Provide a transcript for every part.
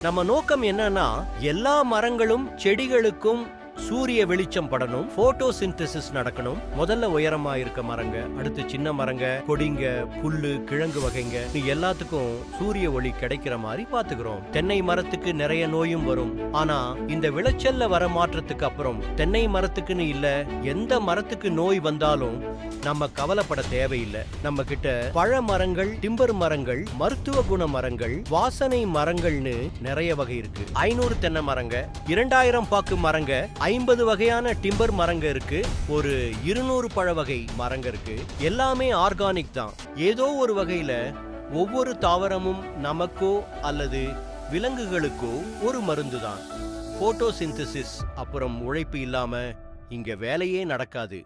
நம்ம நோக்கம் என்னன்னா எல்லா மரங்களும் செடிகளுக்கும் சூரிய வெளிச்சம் படணும் போட்டோ நடக்கணும். முதல்ல உயரமா இருக்க மரங்க அடுத்து சின்ன மரங்க கொடிங்க புல்லு கிழங்கு வகைங்க. இது எல்லாத்துக்கும் சூரிய ஒளி கிடைக்கிற மாதிரி பாத்துக்கிறோம் தென்னை மரத்துக்கு நிறைய நோயும் வரும். ஆனா இந்த விளைச்சல்ல வர மாற்றத்துக்கு அப்புறம் தென்னை மரத்துக்குன்னு இல்ல எந்த மரத்துக்கு நோய் வந்தாலும் நம்ம கவலைப்பட தேவையில்லை. நம்ம கிட்ட பழ மரங்கள் டிம்பர் மரங்கள் மருத்துவ குண மரங்கள் வாசனை மரங்கள்னு நிறைய வகை இருக்கு. ஐநூறு தென்னை மரங்க இரண்டாயிரம் பாக்கு மரங்க ஐம்பது வகையான டிம்பர் மரங்க இருக்கு. ஒரு இருநூறு பழ வகை மரங்க இருக்கு. எல்லாமே ஆர்கானிக் தான். ஏதோ ஒரு வகையில ஒவ்வொரு தாவரமும் நமக்கோ அல்லது விலங்குகளுக்கோ ஒரு மருந்து தான். போட்டோசிந்தசிஸ் அப்புறம் உழைப்பு இல்லாம இங்க வேலையே நடக்காது.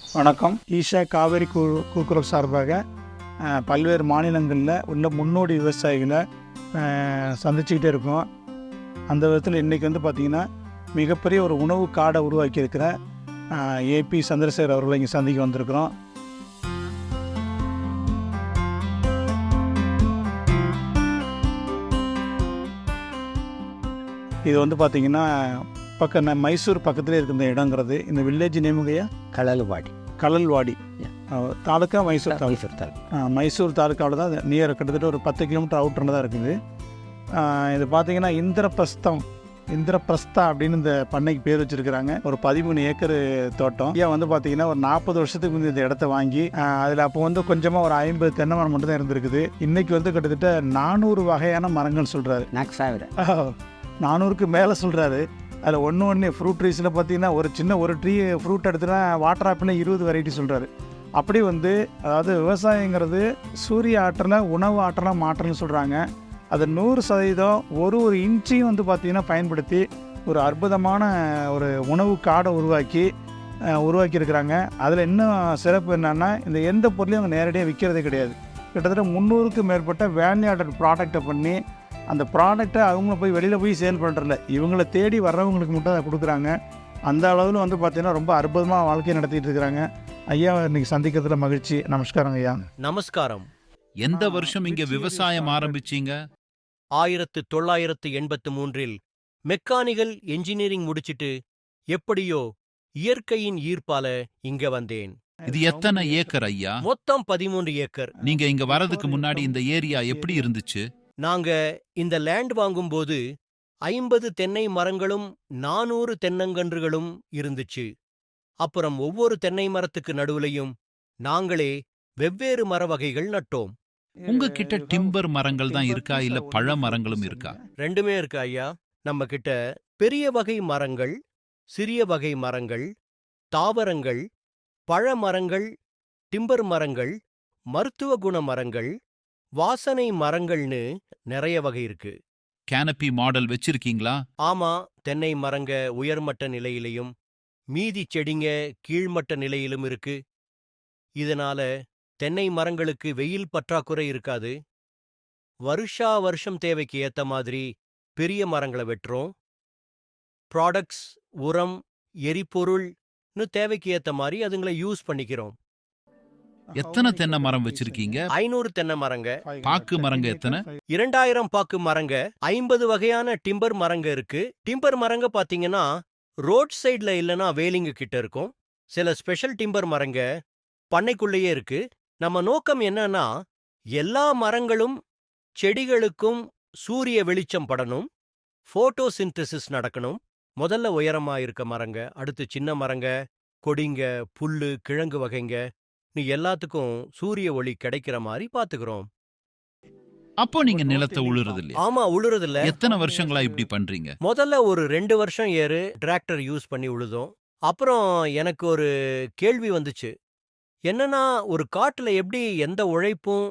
வணக்கம். ஈஷா காவேரி கூ கூக்குரல் சார்பாக பல்வேறு மாநிலங்களில் உள்ள முன்னோடி விவசாயிகளை சந்திச்சுக்கிட்டே இருக்கோம். அந்த விதத்தில் இன்றைக்கி வந்து பார்த்திங்கன்னா மிகப்பெரிய ஒரு உணவு காடை உருவாக்கியிருக்கிற ஏபி சந்திரசேகர் அவர்களை இங்கே சந்திக்க வந்திருக்கிறோம். இது வந்து பார்த்திங்கன்னா பக்கம் ந- மைசூர் பக்கத்துலேயே இருக்கிற இடங்கிறது இந்த வில்லேஜ் நேமுகையா கலலுவாடி. கலல்வாடி. தாலுக்கா மைசூர் தாலுக்கா. மைசூர் தாலுகா அஹ், மைசூர் தாலுக்காவில் தான் நியர் கிட்டத்தட்ட ஒரு பத்து கிலோமீட்டர் அவுட்டரில் தான் இருக்குது. இது பார்த்தீங்கன்னா இந்திரபிரஸ்தம். இந்திரபிரஸ்தா அப்படின்னு இந்த பண்ணைக்கு பேர் வச்சிருக்கிறாங்க. ஒரு பதிமூணு ஏக்கர் தோட்டம். ஏன் வந்து பார்த்தீங்கன்னா ஒரு நாற்பது வருஷத்துக்கு முந்தைய இந்த இடத்த வாங்கி அதில் அப்போ வந்து கொஞ்சமாக ஒரு ஐம்பது தென்னை மரம் மட்டும் தான் இருந்திருக்குது. இன்னைக்கு வந்து கிட்டத்தட்ட நானூறு வகையான மரங்கள் சொல்கிறாரு நானூறுக்கு மேலே சொல்கிறாரு அதில் ஒன்று ஒன்று ஃப்ரூட் ட்ரீஸில் பார்த்தீங்கன்னா ஒரு சின்ன ஒரு ட்ரீ ஃப்ரூட் எடுத்துனா வாட்டர் ஆப்பிள்னா இருபது வெரைட்டி சொல்கிறாரு அப்படி வந்து அதாவது விவசாயங்கிறது சூரிய ஆற்றலை உணவு ஆற்றலாக மாற்றல்னு சொல்கிறாங்க அது நூறு சதவீதம் ஒரு ஒரு இன்ச்சையும் வந்து பார்த்திங்கன்னா பயன்படுத்தி ஒரு அற்புதமான ஒரு உணவு காடை உருவாக்கி உருவாக்கியிருக்கிறாங்க. அதில் இன்னும் சிறப்பு என்னென்னா இந்த எந்த பொருளையும் அவங்க நேரடியாக விற்கிறதே கிடையாது. கிட்டத்தட்ட முந்நூறுக்கும் மேற்பட்ட வேல்யூ ஆர்டர் ப்ராடக்டை பண்ணி அந்த ப்ராடக்ட்டை அவங்க போய் வெளியில் போய் சேல் பண்ணுறதில்ல இவங்கள தேடி வர்றவங்களுக்கு மட்டும் அதை கொடுக்குறாங்க. அந்த அளவில் வந்து பார்த்தீங்கன்னா ரொம்ப அற்புதமாக வாழ்க்கையை நடத்திட்டு இருக்கிறாங்க. ஐயா இன்னைக்கு சந்திக்கிறதுல மகிழ்ச்சி. நமஸ்காரம் ஐயா. நமஸ்காரம். எந்த வருஷம் இங்க விவசாயம் ஆரம்பிச்சீங்க? ஆயிரத்து தொள்ளாயிரத்து எண்பத்து மூன்றில் மெக்கானிக்கல் என்ஜினியரிங் முடிச்சிட்டு எப்படியோ இயற்கையின் ஈர்ப்பால இங்க வந்தேன். இது எத்தனை ஏக்கர் ஐயா? மொத்தம் பதிமூன்று ஏக்கர். நீங்க இங்க வரதுக்கு முன்னாடி இந்த ஏரியா எப்படி இருந்துச்சு? நாங்க இந்த லேண்ட் வாங்கும்போது ஐம்பது தென்னை மரங்களும் நானூறு தென்னங்கன்றுகளும் இருந்துச்சு. அப்புறம் ஒவ்வொரு தென்னை மரத்துக்கு நடுவுலையும் நாங்களே வெவ்வேறு மர வகைகள் நட்டோம். உங்ககிட்ட டிம்பர் மரங்கள் தான் இருக்கா? இல்ல பழ மரங்களும் இருக்கா? ரெண்டுமே இருக்கு ஐயா? நம்ம கிட்ட பெரிய வகை மரங்கள் சிறிய வகை மரங்கள் தாவரங்கள் பழ மரங்கள் டிம்பர் மரங்கள் மருத்துவ குண மரங்கள் வாசனை மரங்கள்னு நிறைய வகை இருக்கு. கேனபி மாடல் வச்சிருக்கீங்களா? ஆமா தென்னை மரங்க உயர்மட்ட நிலையிலையும் மீதி செடிங்க கீழ்மட்ட நிலையிலும் இருக்கு. இதனால தென்னை மரங்களுக்கு வெயில் பற்றாக்குறை இருக்காது. வருஷா வருஷம் தேவைக்கு ஏத்த மாதிரி பெரிய மரங்களை வெட்டுறோம். ப்ராடக்ட்ஸ் உரம் எரிபொருள்னு தேவைக்கு ஏத்த மாதிரி அதுங்களை யூஸ் பண்ணிக்கிறோம். எத்தனை தென்னை மரம் வச்சிருக்கீங்க? ஐநூறு தென்னை மரங்க. பாக்கு மரங்க எத்தனை? இரண்டாயிரம் பாக்கு மரங்க. ஐம்பது வகையான டிம்பர் மரங்க இருக்கு. டிம்பர் மரங்க பாத்தீங்கன்னா ரோட் சைடுல இல்லனா வேலிங்க கிட்ட இருக்கும். சில ஸ்பெஷல் டிம்பர் மரங்க பண்ணைக்குள்ளேயே இருக்கு. நம்ம நோக்கம் என்னன்னா எல்லா மரங்களும் செடிகளுக்கும் சூரிய வெளிச்சம் படணும் போட்டோ நடக்கணும். முதல்ல உயரமா இருக்க மரங்க அடுத்து சின்ன மரங்க கொடிங்க புல்லு கிழங்கு வகைங்க நீ எல்லாத்துக்கும் சூரிய ஒளி கிடைக்கிற மாதிரி பாத்துக்கிறோம். அப்போ நீங்க நிலத்தை உழுறது இல்லையா ஆமா உழுறதில்ல. எத்தனை வருஷங்களா இப்படி பண்றீங்க? முதல்ல ஒரு ரெண்டு வருஷம் ஏறு டிராக்டர் யூஸ் பண்ணி உழுதோம். அப்புறம் எனக்கு ஒரு கேள்வி வந்துச்சு. என்னன்னா ஒரு காட்டுல எப்படி எந்த உழைப்பும்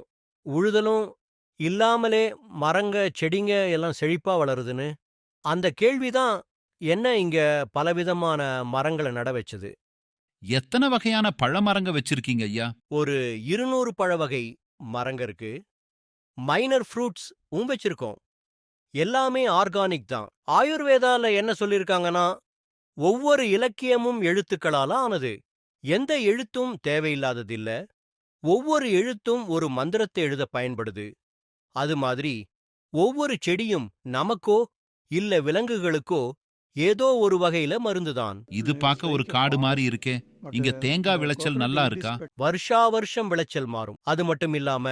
உழுதலும் இல்லாமலே மரங்க செடிங்க எல்லாம் செழிப்பா வளருதுன்னு அந்த கேள்விதான் என்ன இங்க பலவிதமான மரங்களை நட வச்சது. எத்தனை வகையான பழ மரங்க வச்சிருக்கீங்க ஐயா? ஒரு இருநூறு பழ வகை மரங்க இருக்கு. மைனர் ஃப்ரூட்ஸ் வச்சிருக்கோம். எல்லாமே ஆர்கானிக் தான். ஆயுர்வேதால என்ன சொல்லிருக்காங்கன்னா ஒவ்வொரு இலக்கியமும் எழுத்துக்களால ஆனது. எந்த எழுத்தும் தேவையில்லாததில்ல. ஒவ்வொரு எழுத்தும் ஒரு மந்திரத்தை எழுத பயன்படுது. அது மாதிரி ஒவ்வொரு செடியும் நமக்கோ இல்ல விலங்குகளுக்கோ ஏதோ ஒரு வகையில மருந்துதான் இது பார்க்க ஒரு காடு மாதிரி இருக்கே. இங்க தேங்காய் விளைச்சல் நல்லா இருக்கா? வருஷா வருஷம் விளைச்சல் மாறும். அது மட்டும் இல்லாம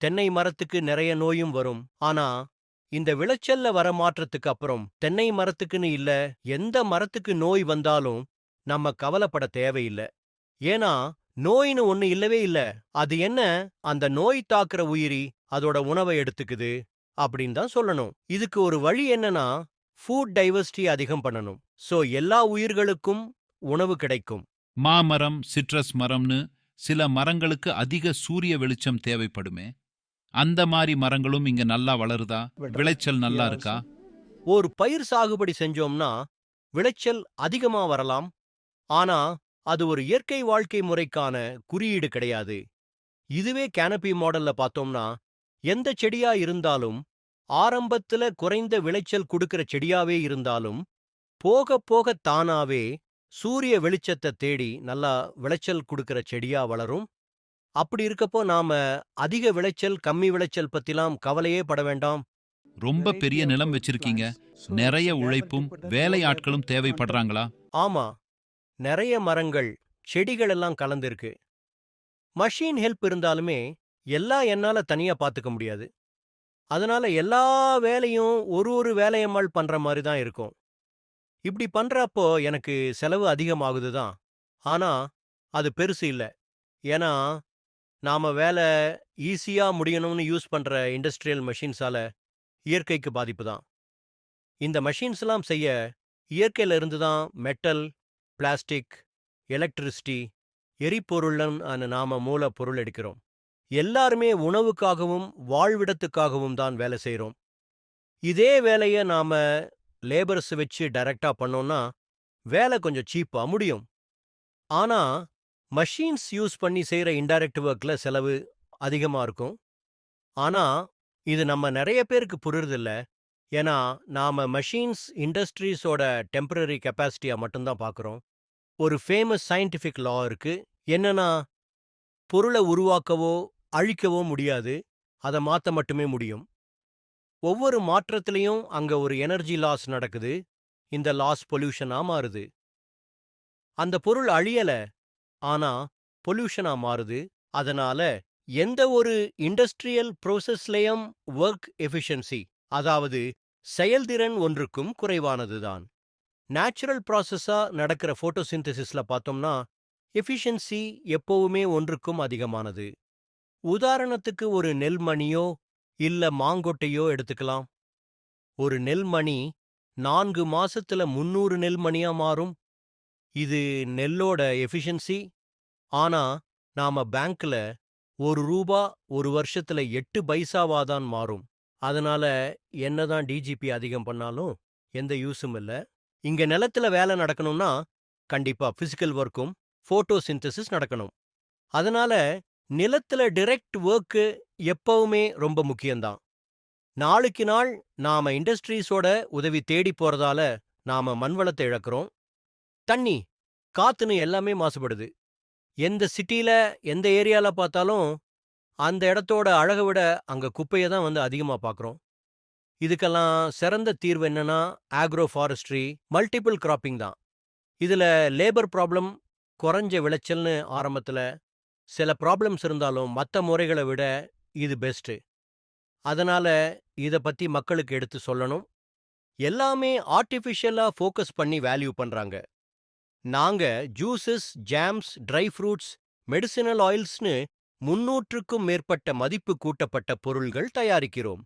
தென்னை மரத்துக்கு நிறைய நோயும் வரும். ஆனா இந்த விளைச்சல்ல வர மாற்றத்துக்கு அப்புறம் தென்னை மரத்துக்குன்னு இல்ல எந்த மரத்துக்கு நோய் வந்தாலும் நம்ம கவலைப்பட தேவையில்ல. ஏன்னா நோயின்னு ஒண்ணு இல்லவே இல்ல. அது என்ன? அந்த நோய் தாக்குற உயிரி அதோட உணவை எடுத்துக்குது அப்படின்னு தான் சொல்லணும். இதுக்கு ஒரு வழி என்னன்னா ஃபுட் டைவர்சிட்டி அதிகம் பண்ணணும். சோ எல்லா உயிர்களுக்கும் உணவு கிடைக்கும். மாமரம் சிட்ரஸ் மரம்னு சில மரங்களுக்கு அதிக சூரிய வெளிச்சம் தேவைப்படுமே. அந்த மாதிரி மரங்களும் இங்க நல்லா வளருதா? விளைச்சல் நல்லா இருக்கா? ஒரு பயிர் சாகுபடி செஞ்சோம்னா விளைச்சல் அதிகமா வரலாம். ஆனா அது ஒரு இயற்கை வாழ்க்கை முறைக்கான குறியீடு கிடையாது. இதுவே கேனபி மாடல்ல பார்த்தோம்னா எந்த செடியா இருந்தாலும் ஆரம்பத்துல குறைந்த விளைச்சல் கொடுக்கிற செடியாவே இருந்தாலும் போக போக தானாவே சூரிய வெளிச்சத்தை தேடி நல்லா விளைச்சல் கொடுக்கிற செடியா வளரும். அப்படி இருக்கப்போ நாம அதிக விளைச்சல் கம்மி விளைச்சல் பத்திலாம் கவலையே பட வேண்டாம். ரொம்ப பெரிய நிலம் வச்சிருக்கீங்க. நிறைய உழைப்பும் வேலை ஆட்களும் தேவைப்படுறாங்களா? ஆமா. நிறைய மரங்கள் செடிகள் எல்லாம் கலந்துருக்கு. மஷின் ஹெல்ப் இருந்தாலுமே எல்லாம் என்னால தனியா பாத்துக்க முடியாது. அதனால எல்லா வேலையும் ஒரு ஒரு வேலையம்மாள் பண்ற மாதிரி தான் இருக்கும். இப்படி பண்றப்போ எனக்கு செலவு அதிகமாகுது தான். ஆனா அது பெருசு இல்ல. ஏன்னா நாம வேலை ஈஸியா முடியணும்னு யூஸ் பண்ற இண்டஸ்ட்ரியல் மெஷின்ஸால இயற்கைக்கு பாதிப்பு தான். இந்த மெஷின்ஸ்லாம் செய்ய இயற்கையில இருந்து தான் மெட்டல் பிளாஸ்டிக் எலக்ட்ரிசிட்டி எரிபொருள்னு நாம மூல பொருள் எடுக்கிறோம். எல்லாருமே உணவுக்காகவும் வாழ்விடத்துக்காகவும் தான் வேலை செய்கிறோம் இதே வேலைய நாம லேபர்ஸ் வச்சு டைரக்டா பண்ணோம்னா வேலை கொஞ்சம் சீப்பா முடியும். ஆனா மஷின்ஸ் யூஸ் பண்ணி செய்யற இன்டைரக்ட் ஒர்க்ல செலவு அதிகமா இருக்கும். ஆனா இது நம்ம நிறைய பேருக்கு புரியுறதில்ல ஏன்னா நாம மெஷின்ஸ் இண்டஸ்ட்ரீஸோட டெம்பரரி கெப்பாசிட்டியா மட்டும்தான் பார்க்குறோம் ஒரு ஃபேமஸ் சயின்டிஃபிக் லா இருக்கு. என்னன்னா பொருளை உருவாக்கவோ அழிக்கவோ முடியாது. அதை மாத்த மட்டுமே முடியும். ஒவ்வொரு மாற்றத்திலையும் அங்க ஒரு எனர்ஜி லாஸ் நடக்குது. இந்த லாஸ் பொல்யூஷனா மாறுது. அந்த பொருள் அழியல ஆனா பொல்யூஷனா மாறுது. அதனால எந்த ஒரு இண்டஸ்ட்ரியல் ப்ரோசஸ்லயும் ஒர்க் எஃபிஷியன்சி அதாவது செயல்திறன் ஒன்றுக்கும் குறைவானதுதான். நேச்சுரல் ப்ராசஸா நடக்கிற ஃபோட்டோசிந்தசிஸ்ல பார்த்தோம்னா எஃபிஷியன்சி எப்பவுமே ஒன்றுக்கும் அதிகமானது. உதாரணத்துக்கு ஒரு நெல்மணியோ இல்ல மாங்கொட்டையோ எடுத்துக்கலாம். ஒரு நெல்மணி நான்கு மாசத்துல முன்னூறு நெல்மணியா மாறும். இது நெல்லோட எஃபிஷியன்சி ஆனா நாம பேங்க்ல ஒரு ரூபா ஒரு வருஷத்துல எட்டு பைசாவாதான் மாறும். அதனால என்னதான் டிஜிபி அதிகம் பண்ணாலும் எந்த யூஸும் இல்ல. இங்க நிலத்துல வேலை நடக்கணும்னா கண்டிப்பா பிசிக்கல் ஒர்க்கும் போட்டோ சிந்தசிஸ் நடக்கணும். அதனால நிலத்துல டிரெக்ட் ஒர்க்கு எப்பவுமே ரொம்ப முக்கியம்தான் நாளுக்கு நாள் நாம இண்டஸ்ட்ரீஸோட உதவி தேடி போறதால நாம மண்வளத்தை இழக்கிறோம். தண்ணி காத்துன்னு எல்லாமே மாசுபடுது. எந்த சிட்டில எந்த ஏரியால பார்த்தாலும் அந்த இடத்தோட அழகை விட அங்க குப்பையை தான் வந்து அதிகமா பார்க்குறோம் இதுக்கெல்லாம் சிறந்த தீர்வு என்னன்னா ஆக்ரோ ஃபாரஸ்ட்ரி மல்டிபிள் கிராப்பிங் தான். இதுல லேபர் ப்ராப்ளம் குறைஞ்ச விளைச்சல்னு ஆரம்பத்துல சில ப்ராப்ளம்ஸ் இருந்தாலும் மற்ற முறைகளை விட இது பெஸ்ட் அதனால இத பத்தி மக்களுக்கு எடுத்து சொல்லணும். எல்லாமே ஆர்டிஃபிஷியலாக ஃபோக்கஸ் பண்ணி வேல்யூ பண்றாங்க. நாங்க juices jams dry fruits medicinal ஆயில்ஸ்னு முன்னூற்றுக்கும் மேற்பட்ட மதிப்பு கூட்டப்பட்ட பொருள்கள் தயாரிக்கிறோம்.